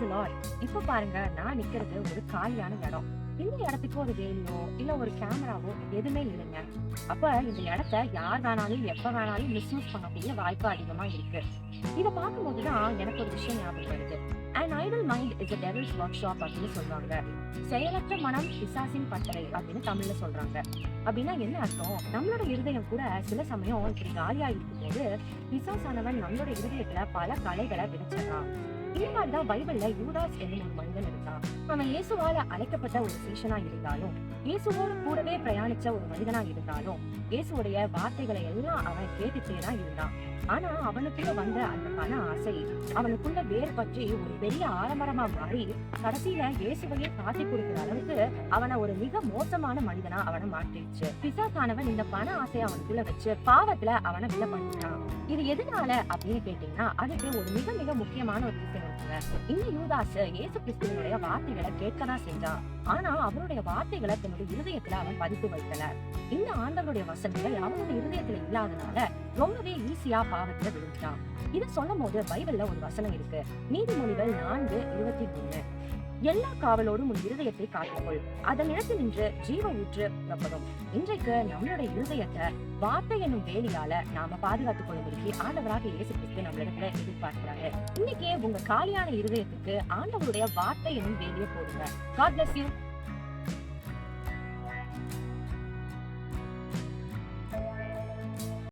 Price Lord இப்ப பாருங்க நான் நிக்கிறது ஒரு காலியான இடம். இந்த இடத்துக்கு ஒரு வேலியோ இல்ல ஒரு கேமராவோ எதுவுமே இல்லைங்க. அப்ப இந்த இடத்த யார் வேணாலும் எப்ப வேணாலும் மிஸ்யூஸ் பண்ணக்கூடிய வாய்ப்பு அதிகமா இருக்கு. இத பார்க்கும்போதுதான் எனக்கு ஒரு விஷயம் ஞாபகம் வருது. And idle mind is a devil's workshop அப்படின்னு சொல்றாங்க. செயலற்ற மனம் பிசாசின் பட்டறை அப்படின்னு தமிழ்ல சொல்றாங்க. அப்படின்னா என்ன அர்த்தம்? நம்மளோட இருதயம் கூட சில சமயம் இப்படி காலியா இருக்கும்போது பிசாசானவன் நம்மளோட இருதயத்துல பல கலைகளை விதைச்சிடறான் இந்த தான் பைபிள்ல யூதாஸ் என்னும் ஒரு மனிதன் இருந்தான். அவன் இயேசுவால அழைக்கப்பட்ட ஒரு சீஷனா இருந்தாலும் இயேசுவோடு கூடவே பிரயாணிச்ச ஒரு மனிதனா இருந்தாலும் இயேசுவுடைய வார்த்தைகளை எல்லாம் அவன் கேட்டுட்டே தான் இருந்தான். ஆனா அவனுக்குள்ள வந்த அந்த பண ஆசை அவனுக்குள்ள வேர் பற்றி ஒரு பெரிய ஆலமரமா மாறி கடைசியில இயேசுவையே காட்டி கொடுக்கிற அளவுக்கு அவனை ஒரு மிக மோசமான மனிதனா அவனை மாற்றிடுச்சு. பிசாசானவன் இந்த பண ஆசையை அவனுக்குள்ள வச்சு பாவத்துல அவனை வில பண்ணிட்டான் இது எதனால அப்படின்னு கேட்டீங்கன்னா அதுக்கு ஒரு மிக மிக முக்கியமான ஒரு விஷயம் இந்த யூதாஸ் இயேசு கிறிஸ்துவனுடைய வார்த்தைகளை கேட்கதான் செஞ்சான் ஆனா அவருடைய வார்த்தைகளை தன்னுடைய இருதயத்துல அவன் பதித்து வைக்கல இந்த ஆண்டவருடைய வசனங்கள் அவனுடைய இருதயத்துல இல்லாதனால ரொம்பவே ஈஸியா பாவத்துல விழுந்துட்டான். இது சொல்லும் போது பைபிள்ல ஒரு வசனம் இருக்கு. நீதிமொழிகள் நான்கு இருபத்தி மூணு. எல்லா காவலோடும் உன் இருதயத்தை காத்துக்கொள். அதன் இடத்தில் நின்று ஜீவ ஊற்று புறப்படும் இன்றைக்கு நம்மளுடைய இருதயத்தை வார்த்தை என்னும் வேலையால நாம பாதுகாத்துக் கொள்ளும்படிக்கு ஆண்டவராக இயேசு கிறிஸ்து நம்மளிடத்துல எதிர்பார்க்கிறாரு. இன்னைக்கே உங்க காலியான இருதயத்துக்கு ஆண்டவருடைய வார்த்தை என்னும் வேலையை போடுங்க. God bless you